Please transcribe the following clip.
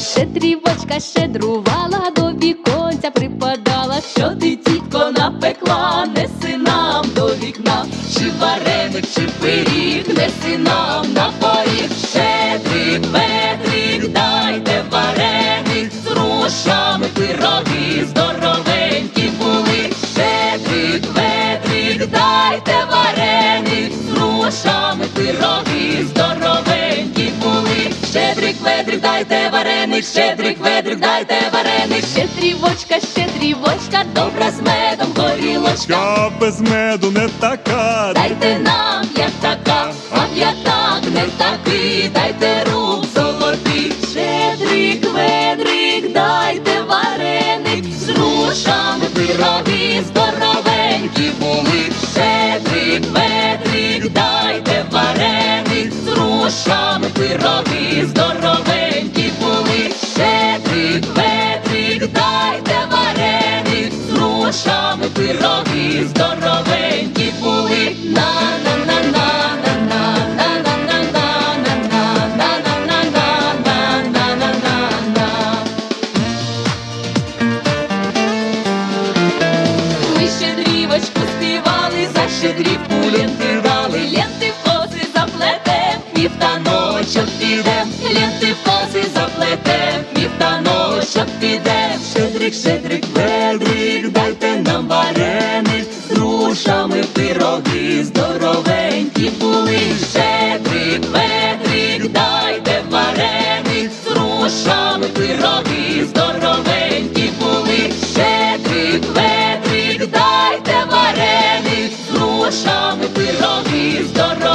Щедрівочка щедрувала, до віконця припадала, що ти, тітко, напекла, неси нам до вікна, чи вареник, чи пиріг, неси нам на поріг. Щедрик, ведрик, дайте вареник, щедрик, ведрик, дайте вареник, щедрівочка, щедрівочка, добра з медом горілочка. Я без меду не така. Дайте нам, як така, а я так не такий, дайте рук золотий, щедрик, ведрик, дайте вареник, з рушами пироги, були, роки здоровенькі були, Щедрик, ведрик, дайте вареник, з рушами пироги здоровенькі були. Ми ще дрівочку співали за щедрі пулінки. Таночок підем, ленти в коси заплетем, і в таночок підем. Щедрик, щедрик, ведрик, дайте нам вареник, з рушами пироги, здоровенькі були. Щедрик, ведрик, дайте вареник, з рушами пироги, здоровенькі були. Щедрик, ведрик, дайте вареник, з рушами пироги, здоровенькі